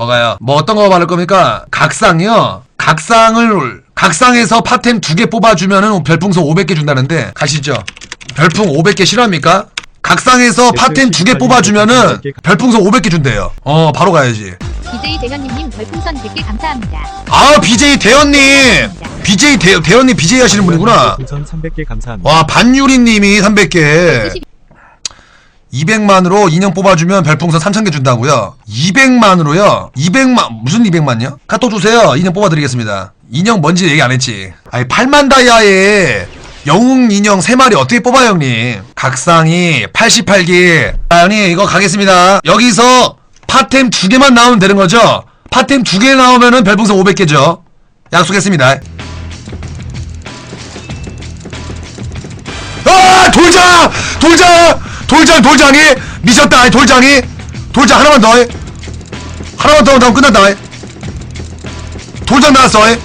뭐가요? 뭐 어떤 거 말할 겁니까? 각상이요. 각상을 각상에서 파템 두 개 뽑아주면은 별풍선 500개 준다는데 가시죠. 별풍 500개 싫어합니까? 각상에서 파템 두 개 뽑아주면은 별풍선 500개 준대요. 어 바로 가야지. BJ 대현님님 별풍선 100개 감사합니다. 아 BJ 대현님, BJ 대 대현님 BJ 하시는 분이구나. 우선 300개 감사합니다. 와 반유리님이 300개. 200만으로 인형 뽑아주면 별풍선 3000개 준다고요? 200만으로요? 200만 무슨 200만요? 카톡 주세요. 인형 뽑아드리겠습니다. 인형 뭔지 얘기 안 했지. 아니 8만 다이아에 영웅 인형 3마리 어떻게 뽑아요 형님? 각상이 88개. 아, 형님 이거 가겠습니다. 여기서 파템 2개만 나오면 되는 거죠? 파템 2개 나오면은 별풍선 500개죠. 약속했습니다. 아 돌장 돌장 돌장 돌장이 미쳤다. 아이, 돌장이. 돌장 하나만 더 해. 하나만 더 하면 끝난다. 아이. 돌장 나왔어. 아이.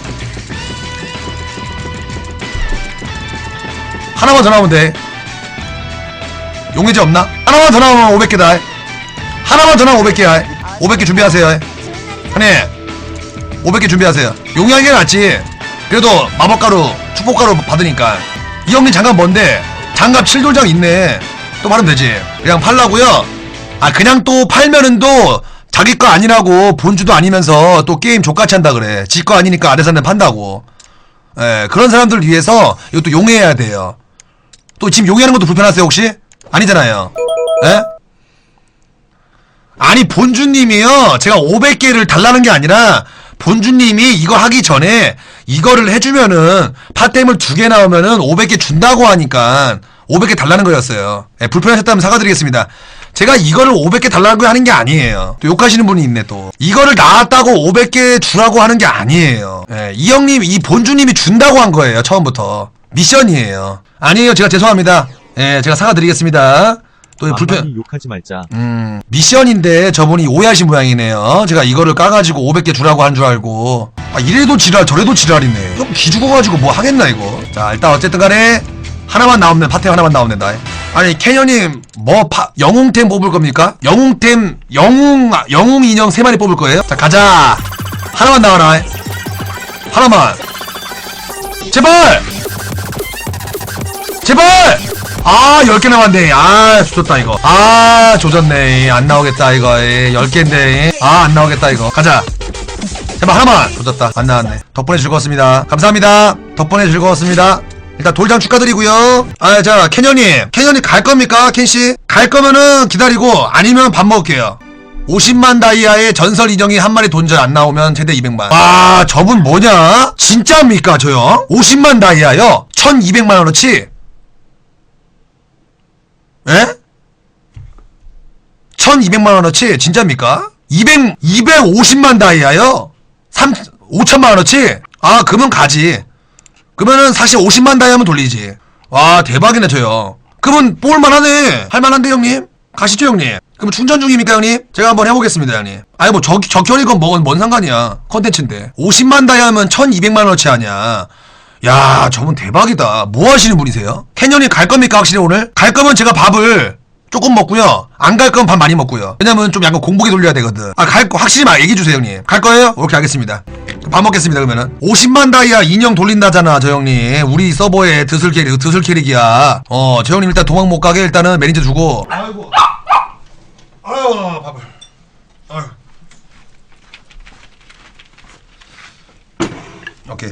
하나만 더 나오면 돼. 용의지 없나? 하나만 더 나오면 500개다. 아이. 하나만 더 나오면 500개야 500개 준비하세요. 아이. 형님 500개 준비하세요. 용이한 게 낫지. 그래도 마법가루 축복가루 받으니까. 이 형님 장갑 뭔데? 장갑 7돌장 있네 또 말하면 되지. 그냥 팔라고요? 아 그냥 또 팔면은 또 자기 거 아니라고 본주도 아니면서 또 게임 족같이 한다 그래. 지 거 아니니까 아대산에 판다고. 예 그런 사람들 위해서 이것도 용해야 돼요. 또 지금 용해하는 것도 불편하세요 혹시? 아니잖아요. 예? 아니 본주님이요. 제가 500개를 달라는 게 아니라 본주님이 이거 하기 전에 이거를 해주면은 파템을 두 개 나오면은 500개 준다고 하니까 500개 달라는 거였어요 예, 불편하셨다면 사과드리겠습니다 제가 이거를 500개 달라는 거 하는 게 아니에요 또 욕하시는 분이 있네 또 이거를 나왔다고 500개 주라고 하는 게 아니에요 예, 이 형님 이 본주님이 준다고 한 거예요 처음부터 미션이에요 아니에요 제가 죄송합니다 예 제가 사과드리겠습니다 또 불편 욕하지 말자. 음, 미션인데 저분이 오해하신 모양이네요. 제가 이거를 까가지고 500개 주라고 한 줄 알고. 아, 이래도 지랄, 저래도 지랄이네. 좀 기죽어가지고 뭐 하겠나, 이거. 자, 일단 어쨌든 간에 하나만 나오면, 파템 하나만 나오면 된다. 아니, 캐녀님, 뭐, 파, 영웅템 뽑을 겁니까? 영웅템, 영웅, 아, 영웅 인형 3마리 뽑을 거예요? 자, 가자. 하나만 나와라. 하나만. 제발! 제발! 아, 10개 남았네. 아, 조졌다, 이거. 아, 조졌네. 안 나오겠다, 이거. 10개인데. 아, 안 나오겠다, 이거. 가자. 제발 하나만. 조졌다. 안 나왔네. 덕분에 즐거웠습니다. 감사합니다. 덕분에 즐거웠습니다. 일단 돌장 축하드리고요. 아, 자, 캐년님. 캐년님 갈 겁니까, 켄씨? 갈 거면은 기다리고, 아니면 밥 먹을게요. 50만 다이아의 전설 인형이 한 마리 돈절 안 나오면 최대 200만. 와, 저분 뭐냐? 진짜입니까, 저요? 50만 다이아요? 1200만 원어치? 에? 1200만 원어치? 진짜입니까? 200, 250만 다이아요? 3, 5천만 원어치? 아, 그러면 가지. 그러면은 사실 50만 다이아면 돌리지. 와, 대박이네, 저요. 그러면 뽑을만 하네. 할만한데, 형님? 가시죠, 형님. 그럼 충전 중입니까, 형님? 제가 한번 해보겠습니다, 형님. 아니, 뭐, 적, 적혈이건 뭐건 뭔 상관이야. 컨텐츠인데. 50만 다이아면 1200만 원어치 아니야. 야, 저분 대박이다. 뭐 하시는 분이세요? 캐년이 갈 겁니까, 확실히 오늘? 갈 거면 제가 밥을 조금 먹고요. 안갈 거면 밥 많이 먹고요. 왜냐면 좀 약간 공복에 돌려야 되거든. 아, 갈 거, 확실히 막 얘기해 주세요, 형님. 갈 거예요? 오케이, 알겠습니다. 밥 먹겠습니다, 그러면은. 50만 다이아 인형 돌린다잖아, 저 형님. 우리 서버에 드슬 캐릭, 드슬 캐릭이야. 어, 저 형님 일단 도망 못 가게 일단은 매니저 주고. 아이고. 아유, 밥을. 아유. 오케이.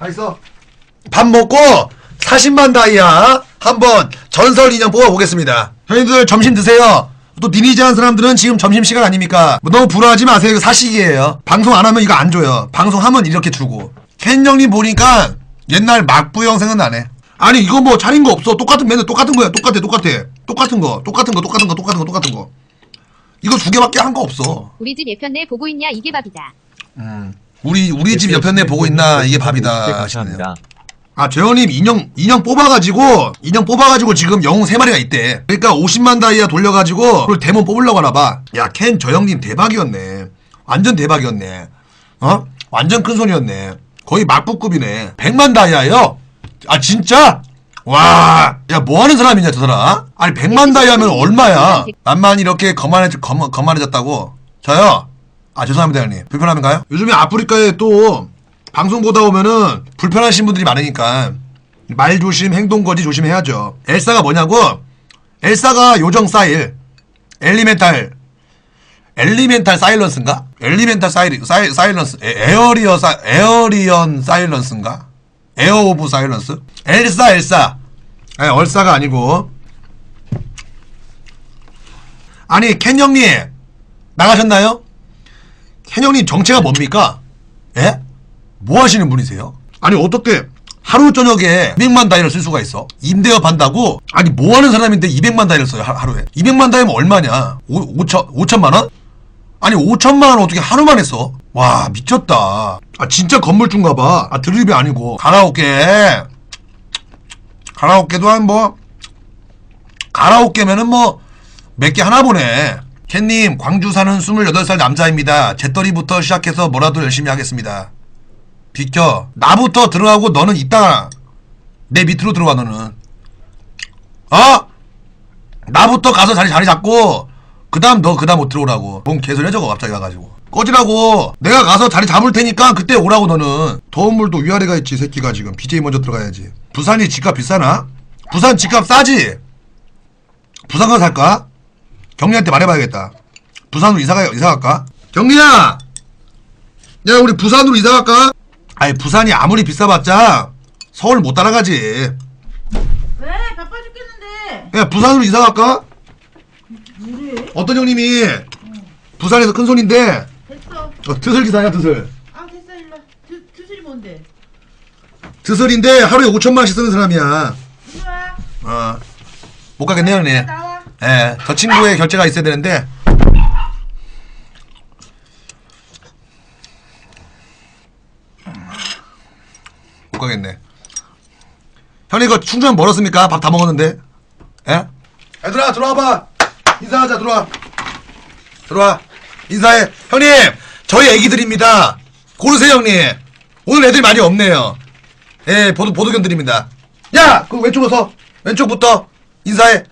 다 있어. 밥 먹고 40만 다이아 한번 전설 인형 뽑아보겠습니다. 형님들 점심 드세요. 또 니니지 한 사람들은 지금 점심시간 아닙니까? 뭐 너무 불화하지 마세요. 이거 사식이에요. 방송 안 하면 이거 안 줘요. 방송하면 이렇게 주고. 켄 형님 보니까 옛날 막부 형 생각나네. 아니 이거 뭐 차린 거 없어. 똑같은 맨날 똑같은 거야. 똑같아 똑같아. 똑같은 거 똑같은 거 똑같은 거 똑같은 거 똑같은 거. 이거 두 개밖에 한 거 없어. 우리 집 예편내 보고 있냐 이게 밥이다. 음. 우리 우리 집 옆에 보고 있나 이게 밥이다. 50개 하시네요. 감사합니다. 아, 재현님 인형, 인형 뽑아가지고, 인형 뽑아가지고 지금 영웅 3마리가 있대. 그러니까 50만 다이아 돌려가지고, 그걸 데몬 뽑으려고 하나봐. 야, 켄 저 형님 대박이었네. 완전 대박이었네. 어? 완전 큰 손이었네. 거의 막부급이네. 100만 다이아요? 아, 진짜? 와, 야, 뭐 하는 사람이냐, 저 사람? 아니, 100만 다이아면 얼마야? 만만 이렇게 거만해, 거만, 거만해졌다고? 저요? 아, 죄송합니다, 형님. 불편함인가요? 요즘에 아프리카에 또 방송 보다 보면은 불편하신 분들이 많으니까 말 조심, 행동 거지 조심해야죠. 엘사가 뭐냐고? 엘사가 요정 사일, 엘리멘탈, 엘리멘탈 사일런스인가? 엘리멘탈 사일, 사일, 사일런스, 에, 에어리어 사, 에어리언 사일런스인가? 에어 오브 사일런스? 엘사, 엘사. 에, 얼싸가 아니고. 아니, 켄 형님, 나가셨나요? 켄 형님 정체가 뭡니까? 예? 뭐 하시는 분이세요? 아니, 어떻게 하루 저녁에 200만 다이를 쓸 수가 있어? 임대업 한다고? 아니, 뭐 하는 사람인데 200만 다이를 써요, 하, 하루 에? 200만 다이면 얼마냐? 5, 5천, 5천만 원? 아니, 5천만 원 어떻게 하루만에 써? 와, 미쳤다. 아, 진짜 건물주인가 봐. 아, 드립이 아니고. 가라오케. 가라오케도 한 뭐, 가라오케면은 뭐, 몇 개 하나 보네. 캣님, 광주 사는 28살 남자입니다. 재떨이부터 시작해서 뭐라도 열심히 하겠습니다. 비켜. 나부터 들어가고 너는 이따 내 밑으로 들어와, 너는. 어? 나부터 가서 자리, 자리 잡고, 그 다음 너 그 다음 못 들어오라고. 뭔 개소리야, 저거 갑자기 와가지고. 꺼지라고. 내가 가서 자리 잡을 테니까 그때 오라고, 너는. 더운 물도 위아래가 있지, 이 새끼가 지금. BJ 먼저 들어가야지. 부산이 집값 비싸나? 부산 집값 싸지? 부산 가서 살까? 경리한테 말해봐야겠다. 부산으로 이사가, 이사 갈까? 경리야! 야, 우리 부산으로 이사 갈까? 아니, 부산이 아무리 비싸봤자 서울 못 따라가지. 왜? 바빠 죽겠는데. 야, 부산으로 이사 갈까? 뭐래? 어떤 형님이 부산에서 큰 손인데, 됐어. 어, 드슬 기사냐, 드슬. 아 됐어 일로. 드 드슬이 뭔데? 드슬인데 하루에 5천만 원씩 쓰는 사람이야. 이리 와. 어. 못 가겠네요, 형님. 나와. 예, 저 친구의 결제가 있어야 되는데. 못 가겠네. 이거 충전 멀었습니까? 밥 다 먹었는데. 예? 얘들아 들어와봐. 인사하자 들어와. 들어와. 인사해. 형님 저희 애기들입니다. 고르세요 형님. 오늘 애들 많이 없네요. 예, 보도 보도견들입니다. 야, 그 왼쪽으로 서. 왼쪽부터 인사해.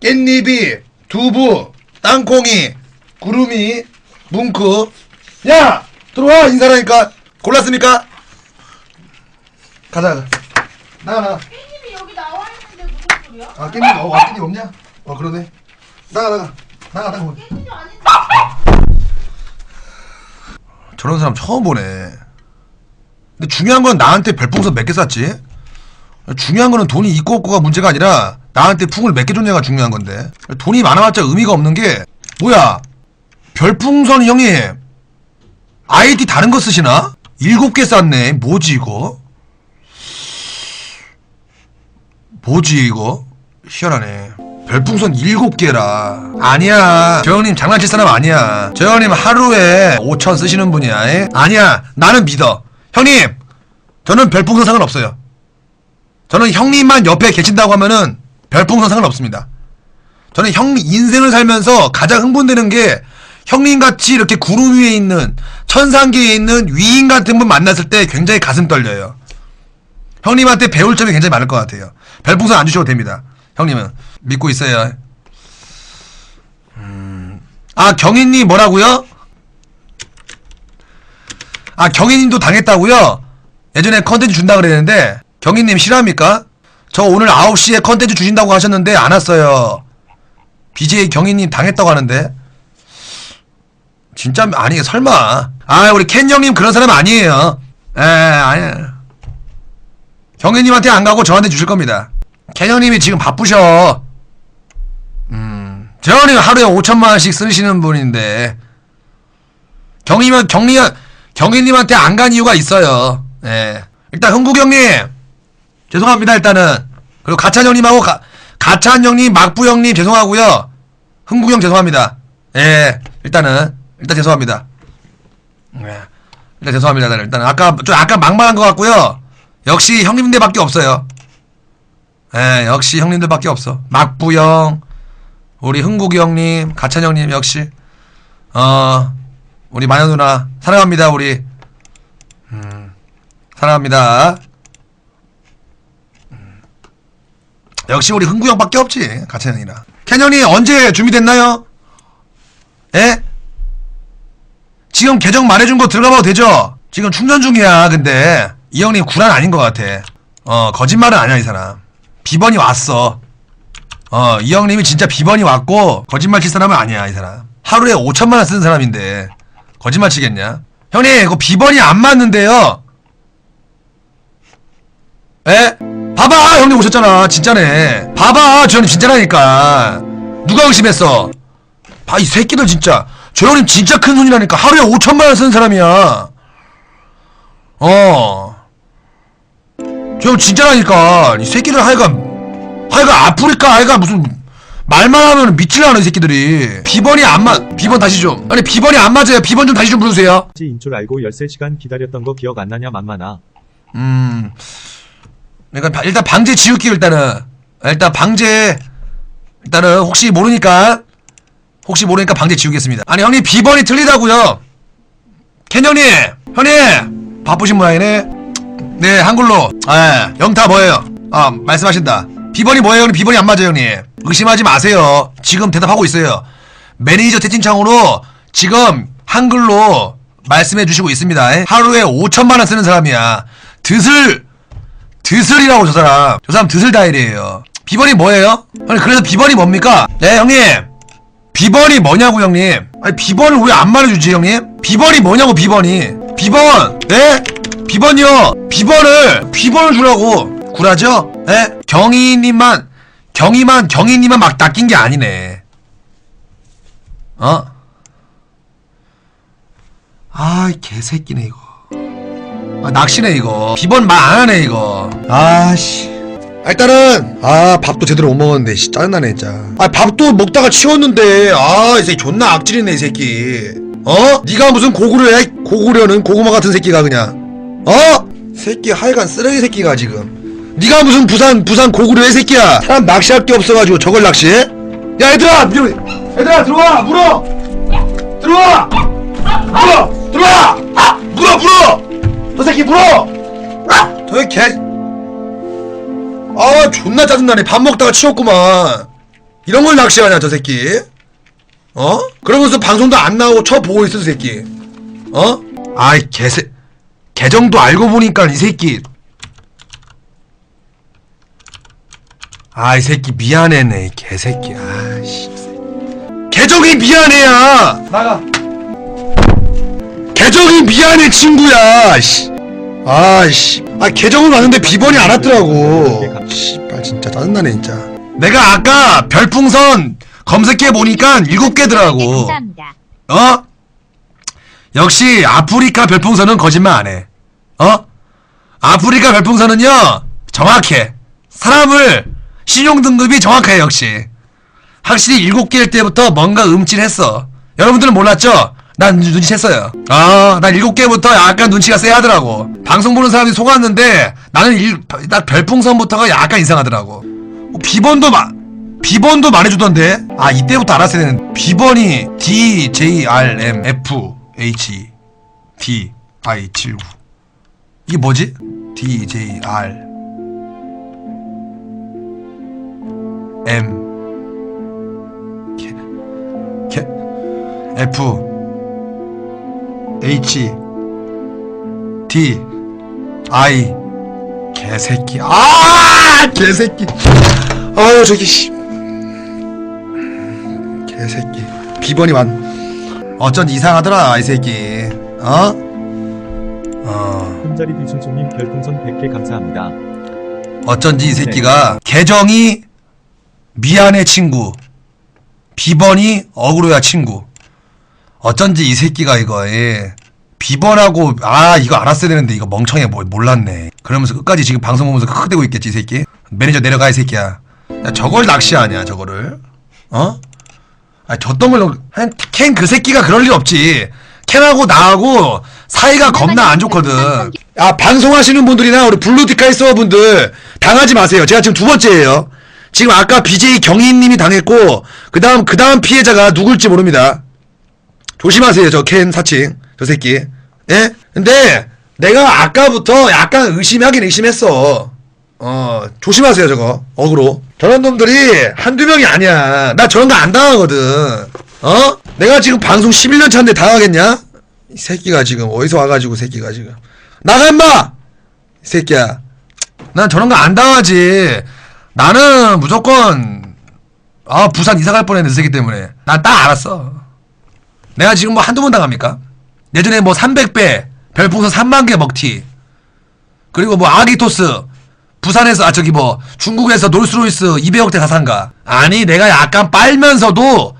깻잎이, 두부, 땅콩이, 구름이, 뭉크. 야! 들어와! 인사라니까. 골랐습니까? 가자, 가자. 나가, 나가. 소리야? 아, 깻잎, 어, 와, 깻잎 없냐? 어, 그러네. 나가, 나가. 나가, 나가. 깻잎이 아닌데. 저런 사람 처음 보네. 근데 중요한 건 나한테 별풍선 몇 개 쐈지? 중요한 거는 돈이 있고 없고가 문제가 아니라 나한테 풍을 몇 개 줬냐가 중요한 건데 돈이 많아봤자 의미가 없는 게 뭐야 별풍선 형님 아이디 다른 거 쓰시나? 일곱 개 쌌네 뭐지 이거? 뭐지 이거? 희한하네. 별풍선 일곱 개라. 아니야. 저 형님 장난칠 사람 아니야. 저 형님 하루에 5천 쓰시는 분이야. 에? 아니야. 나는 믿어. 형님! 저는 별풍선 상관없어요. 저는 형님만 옆에 계신다고 하면은 별풍선 상관없습니다. 저는 형 인생을 살면서 가장 흥분되는 게 형님 같이 이렇게 구름 위에 있는 천상계에 있는 위인 같은 분 만났을 때 굉장히 가슴 떨려요. 형님한테 배울 점이 굉장히 많을 것 같아요. 별풍선 안 주셔도 됩니다. 형님은 믿고 있어요. 음. 아 경희님 뭐라고요? 아 경희님도 당했다고요? 예전에 컨텐츠 준다 그랬는데 경희님 실합니까? 저 오늘 9시에 컨텐츠 주신다고 하셨는데 안 왔어요. BJ 경희님 당했다고 하는데 진짜 아니 설마 아 우리 켄 형님 그런 사람 아니에요. 에 아니에요. 경혜님한테 안 가고 저한테 주실 겁니다. Ken형님이 지금 바쁘셔. 음, 재현님 하루에 5천만 원씩 쓰시는 분인데 경희면 경리 경희님한테 안 간 이유가 있어요. 예. 일단 흥국 형님 죄송합니다. 일단은 그리고 가찬 형님하고 가, 가찬 형님, 막부 형님 죄송하고요. 흥국 형 죄송합니다. 예. 일단은 일단 죄송합니다. 예. 일단 죄송합니다. 일단 아까 좀 아까 막말한 것 같고요. 역시 형님들밖에 없어요. 예, 역시 형님들밖에 없어. 막부형, 우리 흥국이 형님, 가찬 형님 역시. 어, 우리 마녀 누나 사랑합니다. 우리 음, 사랑합니다. 음. 역시 우리 흥구 형밖에 없지. 가찬. 켄 형님 언제 준비됐나요? 예? 지금 계정 말해준 거 들어가봐도 되죠? 지금 충전 중이야 근데 이 형님 구란 아닌 것 같아 어 거짓말은 아니야 이 사람 비번이 왔어. 어 이 형님이 진짜 비번이 왔고 거짓말 칠 사람은 아니야 이 사람. 하루에 5천만 원 쓰는 사람인데 거짓말 치겠냐? 형님 이거 비번이 안 맞는데요. 에? 봐봐 형님 오셨잖아 진짜네. 봐봐 저 형님 진짜라니까. 누가 의심했어? 봐 이 새끼들 진짜. 저 형님 진짜 큰 손이라니까. 하루에 5천만 원 쓰는 사람이야. 어. 저형 진짜라니까. 이 새끼들 하여간 하여간 아프리카 하여간 무슨 말만 하면 미칠라는 이 새끼들이. 비번이 안 맞 비번 다시 좀. 아니 비번이 안 맞아요. 비번 좀 다시 좀 부르세요. 인줄 알고 13시간 기다렸던 거 기억 안 나냐 만만아. 음. 그러니까 바- 일단 방제 지울게요 일단은. 일단 방제 일단은 혹시 모르니까 혹시 모르니까 방제 지우겠습니다. 아니 형님 비번이 틀리다고요. 켄 형님 형님 바쁘신 모양이네 네 한글로. 예 영타 뭐예요? 아 말씀하신다. 비번이 뭐예요 형님? 비번이 안 맞아요 형님. 의심하지 마세요. 지금 대답하고 있어요. 매니저 채팅창으로 지금 한글로 말씀해 주시고 있습니다. 예? 하루에 5천만 원 쓰는 사람이야. 드슬 드슬이라고 저 사람. 저 사람 드슬 다일이에요. 비번이 뭐예요? 아니 그래서 비번이 뭡니까? 네 형님. 비번이 뭐냐고 형님. 아니 비번을 왜 안 말해주지 형님? 비번이 뭐냐고 비번이. 비번. 네? 비번이요. 비번을 비번을 주라고. 구라죠? 네? 경희님만 경희만 경희님만 막 낚인 게 아니네. 어? 아 이 개새끼네 이거. 아, 낚시네 이거. 비번 말 안 하네 이거. 아씨. 일단은 아 밥도 제대로 못 먹었는데 씨 짜증나네 진짜. 아 밥도 먹다가 치웠는데 아이 새끼 존나 악질이네 이 새끼. 어? 네가 무슨 고구려야? 이 고구려는 고구마 같은 새끼가 그냥 어? 새끼 하여간 쓰레기 새끼가 지금 네가 무슨 부산 부산 고구려의 새끼야 사람 낚시할 게 없어가지고 저걸 낚시해? 야 얘들아 밀어 얘들아 들어와 물어 들어와 물어 들어와 물어 물어 저 새끼 물어 저기 개 아, 존나 짜증나네. 밥 먹다가 치웠구만. 이런 걸 낚시하냐, 저 새끼? 어? 그러면서 방송도 안 나오고 쳐 보고 있어, 저 새끼. 어? 아이, 개새, 계정도 알고 보니까 이 새끼. 아, 이 새끼 미안해네, 이 개새끼. 아이씨. 계정이 미안해야! 나가. 계정이 미안해, 친구야, 씨. 아이씨. 아, 계정은 왔는데 비번이 안 왔더라고. 씨발, 진짜 짜증나네, 진짜. 내가 아까 별풍선 검색해 보니까 일곱 개더라고. 네, 감사합니다. 어? 역시 아프리카 별풍선은 거짓말 안 해. 어? 아프리카 별풍선은요, 정확해. 사람을, 신용 등급이 정확해, 역시. 확실히 일곱 개일 때부터 뭔가 음찔했어. 여러분들은 몰랐죠? 난 눈- 눈치챘어요. 아, 난 일곱 개부터 약간 눈치가 쎄하더라고. 방송 보는 사람이 속았는데 나는 일, 딱 별풍선부터가 약간 이상하더라고. 어, 비번도 마, 비번도 말해주던데. 아, 이때부터 알았어야 되는. 비번이 D J R M F H D I 79. 이게 뭐지? D J R. M. K. K. F. H. D I. 개새끼. 아! 개새끼. 아유 저기 씨. 개새끼. 비번이 많 어쩐지 이상하더라 이 새끼 어? 어 혼자리 뒤숭숭님 별풍선 100개 감사합니다. 어쩐지 이 새끼가 계정이 미안해 친구 비번이 억울해야 친구 어쩐지 이 새끼가 이거 예. 비번하고 아 이거 알았어야 되는데 이거 멍청해 뭐 몰랐네 그러면서 끝까지 지금 방송 보면서 크크대고 있겠지 이 새끼 매니저 내려가 이 새끼야 야 저걸 낚시하냐 저거를 어? 아 저떤 걸로 캔 그 새끼가 그럴 리 없지. 캔하고 나하고 사이가 겁나 안 좋거든. 아 방송하시는 분들이나 우리 블루디카이 서버분들 당하지 마세요. 제가 지금 두 번째예요. 지금 아까 BJ 경희님이 당했고 그 다음 그 다음 피해자가 누굴지 모릅니다. 조심하세요 저 캔 사칭. 저 새끼. 예? 근데 내가 아까부터 약간 의심하긴 의심했어 어 조심하세요 저거. 어그로. 저런 놈들이 한두 명이 아니야. 나 저런 거 안 당하거든. 어? 내가 지금 방송 11년 차인데 당하겠냐? 이 새끼가 지금 어디서 와가지고 새끼가 지금. 나가 임마! 이 새끼야. 난 저런 거 안 당하지. 나는 무조건 아 부산 이사 갈 뻔했는데 이 새끼 때문에. 난 딱 알았어. 내가 지금 뭐 한두 번 당합니까? 예전에 뭐 300배 별풍선 3만 개 먹튀. 그리고 뭐 아기토스 부산에서 아 저기 뭐 중국에서 놀스로이스 200억대 가산가. 아니 내가 약간 빨면서도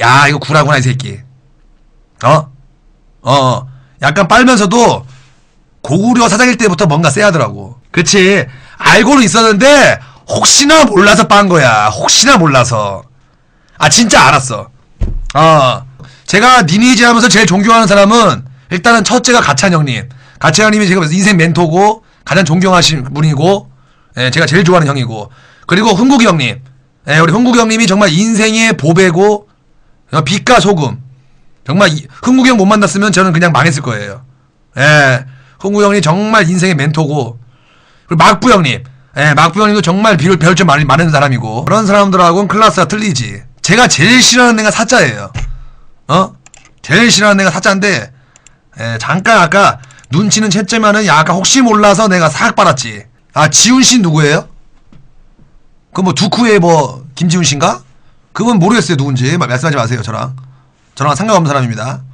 야 이거 구라구나 이 새끼. 어? 어 약간 빨면서도 고구려 사장일 때부터 뭔가 쎄하더라고. 그치? 알고는 있었는데 혹시나 몰라서 빤 거야. 혹시나 몰라서. 아 진짜 알았어. 어. 제가 니니지 하면서 제일 존경하는 사람은 일단은 첫째가 가찬 형님. 가찬 형님이 제가 인생 멘토고 가장 존경하신 분이고 예, 제가 제일 좋아하는 형이고. 그리고 흥국이 형님. 예, 우리 흥국이 형님이 정말 인생의 보배고 어, 빛과 소금. 정말 이- 흥국이 형 못 만났으면 저는 그냥 망했을 거예요. 예, 흥국이 형님 정말 인생의 멘토고. 그리고 막부 형님. 예, 막부 형님도 정말 비를 배울 점 많이 많은 사람이고. 그런 사람들하고는 클래스가 틀리지. 제가 제일 싫어하는 애가 사자예요. 어? 제일 싫어하는 애가 사자인데 예, 잠깐 아까 눈치는 챘지만은 약간 혹시 몰라서 내가 싹 빨았지 아 지훈 씨 누구예요? 그 뭐 두쿠의 뭐 김지훈 씨인가? 그건 모르겠어요 누군지 말씀하지 마세요 저랑 저랑 상관없는 사람입니다